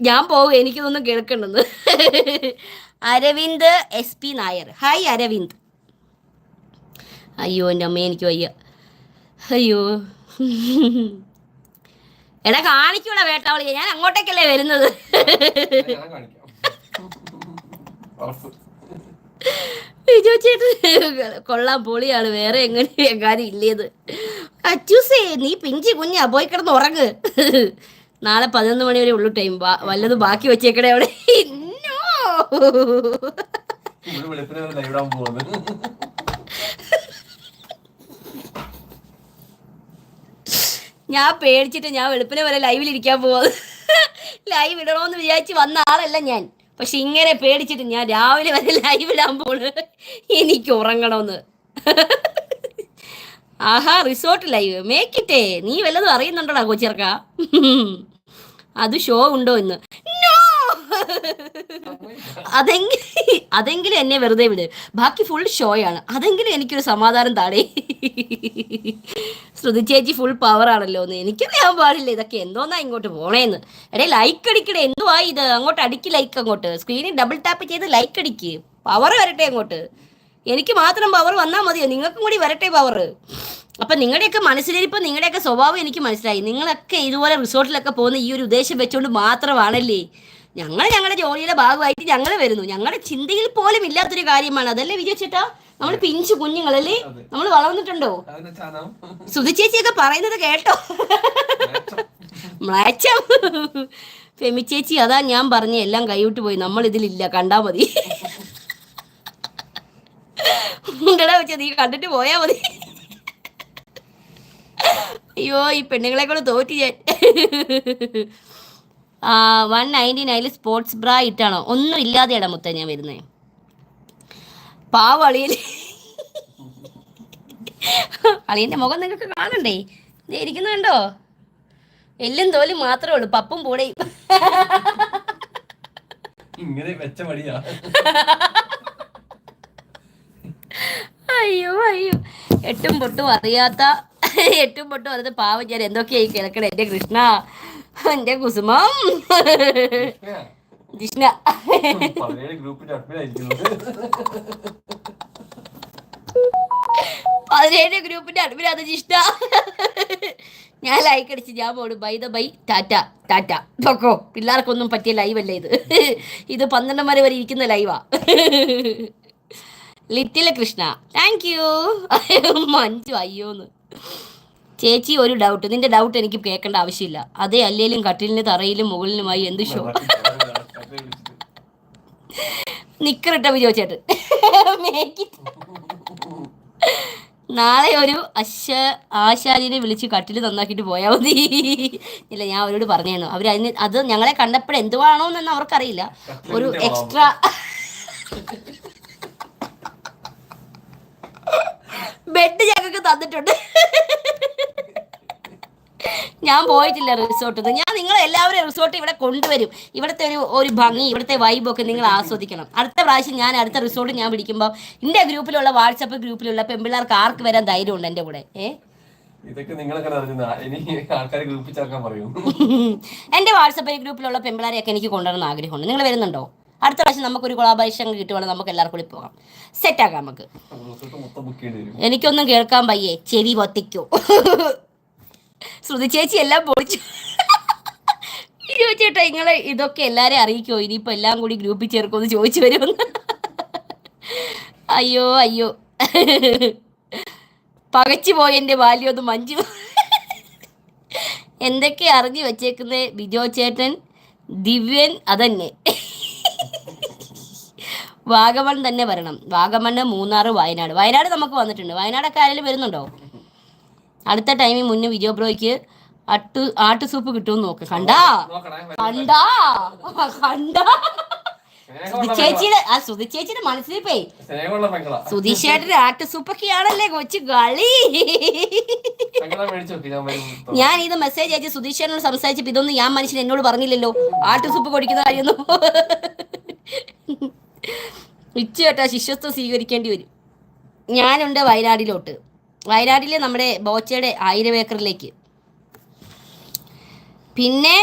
ഞാൻ പോകും എനിക്കിതൊന്നും കേൾക്കണ്ടെന്ന്. Aravind S P Nair. Hi Aravind. അയ്യോ എന്റെ അമ്മ എനിക്ക് വയ്യ. അയ്യോ. എടാ കാണിക്കൂടാ വേട്ടാവളി ഞാൻ അങ്ങോട്ടേക്കല്ലേ വരുന്നത്. ചേട്ടൻ കൊള്ളാൻ പൊളിയാണ്. വേറെ എങ്ങനെ എങ്ങാനും ഇല്ലേത്. അച്ചൂസേ നീ പിഞ്ചി കുഞ്ഞാ പോയി കിടന്ന് ഉറങ്ങ്. നാളെ പതിനൊന്ന് മണി വരെ ഉള്ളു ടൈം വല്ലതും ബാക്കി വെച്ചേക്കണേ അവിടെ. ഞാൻ പേടിച്ചിട്ട് ഞാൻ വെളുപ്പിനെ വരെ ലൈവിൽ ഇരിക്കാൻ പോകുന്നത് ലൈവ് ഇടണമെന്ന് വിചാരിച്ച് വന്ന ആളല്ല ഞാൻ. പക്ഷെ ഇങ്ങനെ പേടിച്ചിട്ട് ഞാൻ രാവിലെ വരെ ലൈവ് ഇടാൻ പോണ്. എനിക്ക് ഉറങ്ങണമെന്ന് ആഹാ റിസോർട്ട് ലൈവ് മേക്കിട്ടേ നീ വല്ലതും അറിയുന്നുണ്ടോടാ കൊച്ചിറക്ക അത് ഷോ ഉണ്ടോ എന്ന്. അതെങ്കിൽ അതെങ്കിലും എന്നെ വെറുതെ വിട്. ബാക്കി ഫുൾ ഷോയാണ് അതെങ്കിലും എനിക്കൊരു സമാധാനം താടേ. ശ്രുതി ചേച്ചി ഫുൾ പവർ ആണല്ലോ എന്ന്. എനിക്കറിയാൻ പാടില്ല. ഇതൊക്കെ എന്തോന്നാ ഇങ്ങോട്ട് പോണേന്ന്. എടേ ലൈക്ക് അടിക്കടേ. എന്തുവാ ഇത്? അങ്ങോട്ട് അടിക്ക് ലൈക്ക് അങ്ങോട്ട്. സ്ക്രീനിൽ ഡബിൾ ടാപ്പ് ചെയ്ത് ലൈക്ക് അടിക്ക്. പവർ വരട്ടെ അങ്ങോട്ട്. എനിക്ക് മാത്രം പവർ വന്നാൽ മതിയോ? നിങ്ങൾക്കും കൂടി വരട്ടെ പവർ അപ്പം നിങ്ങളുടെയൊക്കെ മനസ്സിലിരിപ്പോൾ നിങ്ങളുടെയൊക്കെ സ്വഭാവം എനിക്ക് മനസ്സിലായി. നിങ്ങളൊക്കെ ഇതുപോലെ റിസോർട്ടിലൊക്കെ പോകുന്ന ഈ ഒരു ഉദ്ദേശം വെച്ചുകൊണ്ട് മാത്രമാണല്ലേ? ഞങ്ങൾ ഞങ്ങളുടെ ജോലിയുടെ ഭാഗമായിട്ട് ഞങ്ങൾ വരുന്നു. ഞങ്ങളുടെ ചിന്തയിൽ പോലും ഇല്ലാത്തൊരു കാര്യമാണ്. അതല്ലേ വിജയിച്ചിട്ടാ നമ്മൾ പിഞ്ചു കുഞ്ഞുങ്ങളല്ലേ? നമ്മൾ വളർന്നിട്ടുണ്ടോ? സുധിച്ചേച്ചിയൊക്കെ പറയുന്നത് കേട്ടോ. മ്ലാച്ചം ഫെമി ചേച്ചി അതാ ഞാൻ പറഞ്ഞ എല്ലാം കൈവിട്ട് പോയി. നമ്മൾ ഇതിലില്ല കണ്ടാ മതി. ഉണ്ടടാ വെച്ച നീ കണ്ടിട്ട് പോയാ മതി. അയ്യോ ഈ പെണ്ണുങ്ങളെ കൂടെ തോറ്റി ഞാൻ. ആ വൺ നയന്റി നയനിൽ സ്പോർട്സ് ബ്രാ ഇട്ടാണോ? ഒന്നും ഇല്ലാതെയാണ് മുത്ത ഞാൻ വരുന്നേ. പാവളിയിൽ അളിയൻ അളിയന്റെ മുഖം നിങ്ങൾക്ക് കാണണ്ടേ? കണ്ടോ? എല്ലും തോലും മാത്രമേ ഉള്ളൂ പപ്പും പൂടെയും ഇങ്ങനെ വെച്ച മടിയാ. അയ്യോ അയ്യോ. എട്ടും പൊട്ടും അറിയാത്ത എട്ടും പൊട്ടും അറിയാത്ത പാവം ഞാൻ എന്തൊക്കെയായി കിടക്കണേ എന്റെ കൃഷ്ണ എന്റെ കുസുമം. കൃഷ്ണ പതിനേഴ് ഗ്രൂപ്പിന്റെ അഡ്മിൻ അത് ജിഷ്ണ. ഞാൻ ലൈക്ക് അടിച്ച് ഞാൻ പോടും by the by tata tata. പൊക്കോ പിള്ളേർക്കൊന്നും പറ്റിയ ലൈവല്ല ഇത്? ഇത് പന്ത്രണ്ട് മണി വരെ ഇരിക്കുന്ന ലൈവാ little Krishna. Thank you Manju അയ്യോന്ന്. ചേച്ചി ഒരു ഡൗട്ട് നിന്റെ ഡൗട്ട് എനിക്ക് കേൾക്കേണ്ട ആവശ്യമില്ല. അതേ അല്ലേലും കട്ടിലിന് തറയിലും മുകളിലുമായി എന്ത് ഷോ നിക്കറിട്ട വിജോ ചേട്ടൻ. Make it. നാളെ ഒരു അശ ആശാരിനെ വിളിച്ച് കട്ടിൽ നന്നാക്കിയിട്ട് പോയാൽ മതി. ഇല്ല ഞാൻ അവരോട് പറഞ്ഞു അവർ അതിന് അത് ഞങ്ങളെ കണ്ടപ്പോഴും എന്തുവാണോ എന്നൊന്നും അവർക്കറിയില്ല. ഒരു എക്സ്ട്രാ ബെഡ് ഞങ്ങൾക്ക് തന്നിട്ടുണ്ട്. ഞാൻ പോയിട്ടില്ല റിസോർട്ടിൽ ഞാൻ നിങ്ങൾ എല്ലാവരും റിസോർട്ട് ഇവിടെ കൊണ്ടുവരും. ഇവിടുത്തെ ഒരു ഒരു ഭംഗി ഇവിടുത്തെ ഒക്കെ നിങ്ങൾ ആസ്വദിക്കണം. അടുത്ത പ്രാവശ്യം ഞാൻ അടുത്ത റിസോർട്ട് ഞാൻ പിടിക്കുമ്പോൾ എന്റെ ഗ്രൂപ്പിലുള്ള വാട്സപ്പ് ഗ്രൂപ്പിലുള്ള പെൺപിള്ളേർക്ക് ആർക്ക് വരാൻ ധൈര്യമുണ്ട് എന്റെ കൂടെ? ഏ? ഇതൊക്കെ എന്റെ വാട്സപ്പ് ഗ്രൂപ്പിലുള്ള പെൺപിള്ളേരെയൊക്കെ എനിക്ക് കൊണ്ടുവരണം ആഗ്രഹമുണ്ട്. നിങ്ങൾ വരുന്നുണ്ടോ? അടുത്ത പ്രാവശ്യം നമുക്കൊരു കൊളാബറേഷൻ കിട്ടുവാണെങ്കിൽ നമുക്ക് എല്ലാവർക്കും കൂടി പോകാം. സെറ്റാക്കാം നമുക്ക്. എനിക്കൊന്നും കേൾക്കാൻ പയ്യേ ചെവി പൊത്തിക്കോ. ശ്രുതി ചേച്ചി എല്ലാം പൊളിച്ചു. ചേട്ടാ നിങ്ങൾ ഇതൊക്കെ എല്ലാരെയും അറിയിക്കോ? ഇനിയിപ്പോ എല്ലാം കൂടി ഗ്രൂപ്പിൽ ചേർക്കുമെന്ന് ചോദിച്ചു വരുമെന്ന് അയ്യോ അയ്യോ. പകച്ചു പോയ എന്റെ ബാല്യം ഒന്ന് മഞ്ജു എന്തൊക്കെ അറിഞ്ഞു വെച്ചേക്കുന്നത് ബിജോ ചേട്ടൻ ദിവ്യൻ അതന്നെ. വാഗമൺ തന്നെ വരണം. വാഗമണ് മൂന്നാറ് വയനാട്. വയനാട് നമുക്ക് വന്നിട്ടുണ്ട്. വയനാടൊക്കെ ആരെങ്കിലും വരുന്നുണ്ടോ? അടുത്ത ടൈമിൽ മുന്നേ വിജയോ ബ്രോയ്ക്ക് അട്ടു ആട്ടു സൂപ്പ് കിട്ടുമെന്ന് നോക്ക്. കണ്ടാ? കണ്ടാ? കണ്ടാ? സുധിച്ചേച്ചിയുടെ ആ സുധിച്ചേച്ചിയുടെ മനസ്സിൽ പോയി സുധീഷേട്ടന്റെ ആട്ട് സൂപ്പൊക്കെയാണല്ലേ കൊച്ചു കളി. ഞാൻ ഇത് മെസ്സേജ് അയച്ച് സുധീഷേട്ടനോട് സംസാരിച്ചപ്പോ ഇതൊന്നും ഞാൻ മനുഷ്യൻ എന്നോട് പറഞ്ഞില്ലല്ലോ. ആട്ട് സൂപ്പ് കുടിക്കുന്ന കാര്യമൊന്നും. ഇച്ചേട്ടാ ശിഷ്യത്വം സ്വീകരിക്കേണ്ടി വരും. ഞാനുണ്ട് വയനാടിലോട്ട്. വയനാട്ടിലെ നമ്മുടെ ബോച്ചയുടെ ആയിരം ഏക്കറിലേക്ക്. പിന്നെ